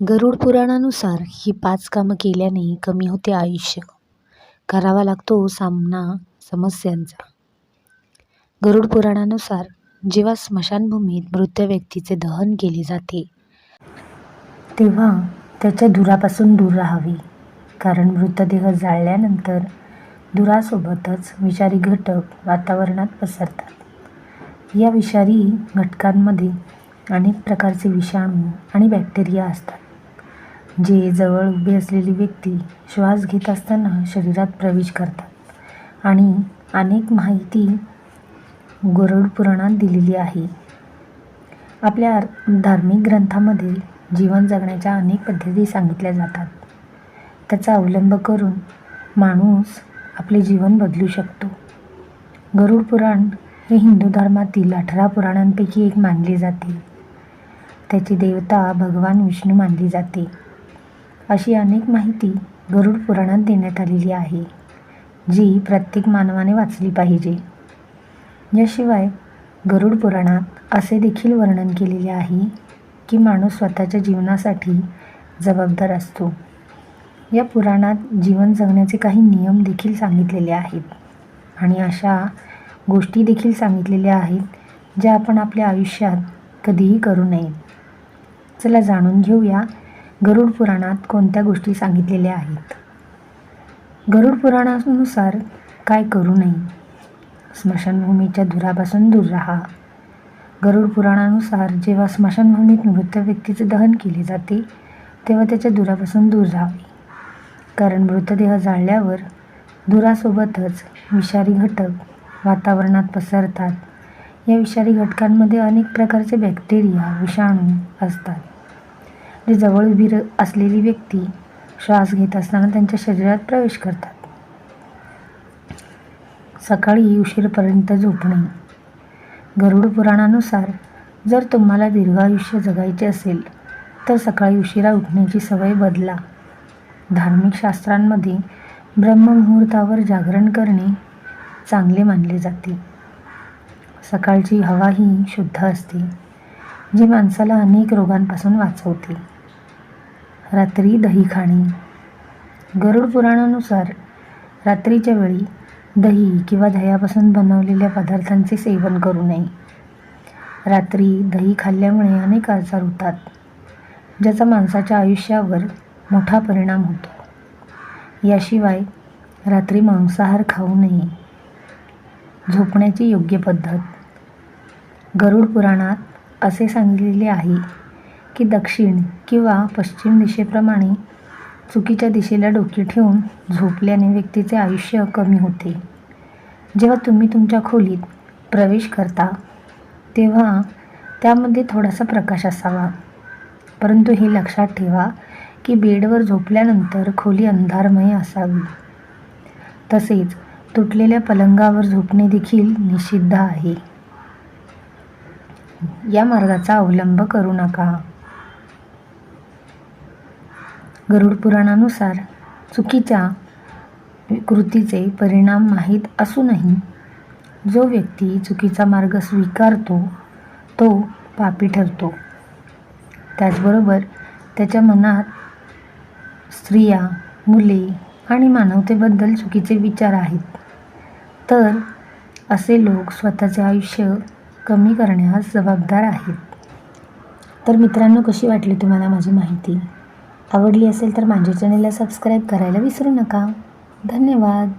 गरुड पुराणानुसार ही पाच कामं केल्याने कमी होते आयुष्य. करावा लागतो सामना समस्यांचा. गरुड पुराणानुसार जेव्हा स्मशानभूमीत मृत व्यक्तीचे दहन केले जाते तेव्हा त्याच्या धुरापासून दूर राहावे. कारण मृतदेह जाळल्यानंतर धुरासोबतच विषारी घटक वातावरणात पसरतात. या विषारी घटकांमध्ये अनेक प्रकारचे विषाणू आणि बॅक्टेरिया असतात. जे जवळ उभी असलेली व्यक्ती श्वास घेत असताना शरीरात प्रवेश करतात. आणि अनेक माहिती गरुड पुराणात दिलेली आहे. आपल्या धार्मिक ग्रंथामध्ये जीवन जगण्याच्या अनेक पद्धती सांगितल्या जातात. त्याचा अवलंब करून माणूस आपले जीवन बदलू शकतो. गरुड पुराण हे हिंदू धर्मातील अठरा पुराणांपैकी एक मानले जाते. त्याची देवता भगवान विष्णू मानली जाते. अशी अनेक माहिती गरुड पुराणात देण्यात आलेली आहे जी प्रत्येक मानवाने वाचली पाहिजे. याशिवाय गरुड पुराणात असे देखील वर्णन केलेले आहे की माणूस स्वतःच्या जीवनासाठी जबाबदार असतो. या पुराणात जीवन जगण्याचे काही नियम देखील सांगितलेले आहेत आणि अशा गोष्टी देखील सांगितलेल्या आहेत ज्या आपण आपल्या आयुष्यात कधीही करू नयेत. चला जाणून घेऊया गरुड पुराणात कोणत्या गोष्टी सांगितलेल्या आहेत? गरुड पुराणानुसार काय करू नये? स्मशानभूमीच्या धुरापासून दूर राहा. गरुड पुराणानुसार जेव्हा स्मशानभूमीत मृत व्यक्तीचे दहन केले जाते तेव्हा त्याच्या धुरापासून दूर राहावे. कारण मृतदेह जाळल्यावर धुरासोबतच विषारी घटक वातावरणात पसरतात. या विषारी घटकांमध्ये अनेक प्रकारचे बॅक्टेरिया विषाणू असतात. जे जवळ उभी असलेली व्यक्ती श्वास घेत असताना त्यांच्या शरीरात प्रवेश करतात. सकाळी उशीरपर्यंत झोपणे. गरुड पुराणानुसार जर तुम्हाला दीर्घायुष्य जगायचे असेल तर सकाळी उशिरा उठण्याची सवय बदला. धार्मिक शास्त्रांमध्ये ब्रह्ममुहूर्तावर जागरण करणे चांगले मानले जाते. सकाळची हवा ही शुद्ध असते जी माणसाला अनेक रोगांपासून वाचवते. रात्री दही खाणे. गरुड पुराणानुसार रात्रीच्या वेळी दही किंवा दह्यापासून बनवलेल्या पदार्थांचे सेवन करू नये. रात्री दही खाल्ल्यामुळे अनेक आजार होतात ज्याचा माणसाच्या आयुष्यावर मोठा परिणाम होतो. याशिवाय रात्री मांसाहार खाऊ नये झोपण्याची योग्य पद्धत. गरुड पुराणात असे सांगितलेले आहे की दक्षिण किंवा पश्चिम दिशेप्रमाणे चुकीच्या दिशेला डोके ठेवून झोपल्याने व्यक्तीचे आयुष्य कमी होते. जेव्हा तुम्ही तुमच्या खोलीत प्रवेश करता तेव्हा त्यामध्ये थोडासा प्रकाश असावा. परंतु हे लक्षात ठेवा की बेडवर झोपल्यानंतर खोली अंधारमय असावी. तसेच तुटलेल्या पलंगावर झोपणे देखील निषिद्ध आहे. या मार्गाचा अवलंब करू नका. गरुड पुराणानुसार चुकीच्या कृतीचे परिणाम माहीत असूनही जो व्यक्ती चुकीचा मार्ग स्वीकारतो तो पापी ठरतो. त्याचबरोबर त्याच्या मनात स्त्रिया मुले आणि मानवतेबद्दल चुकीचे विचार आहेत. तर असे लोक स्वतःचे आयुष्य कमी करण्यास जबाबदार आहेत. तर मित्रांनो कशी वाटली तुम्हाला माझी माहिती? आवडली असेल तर माझ्या चॅनेलला सबस्क्राईब करायला विसरू नका. धन्यवाद.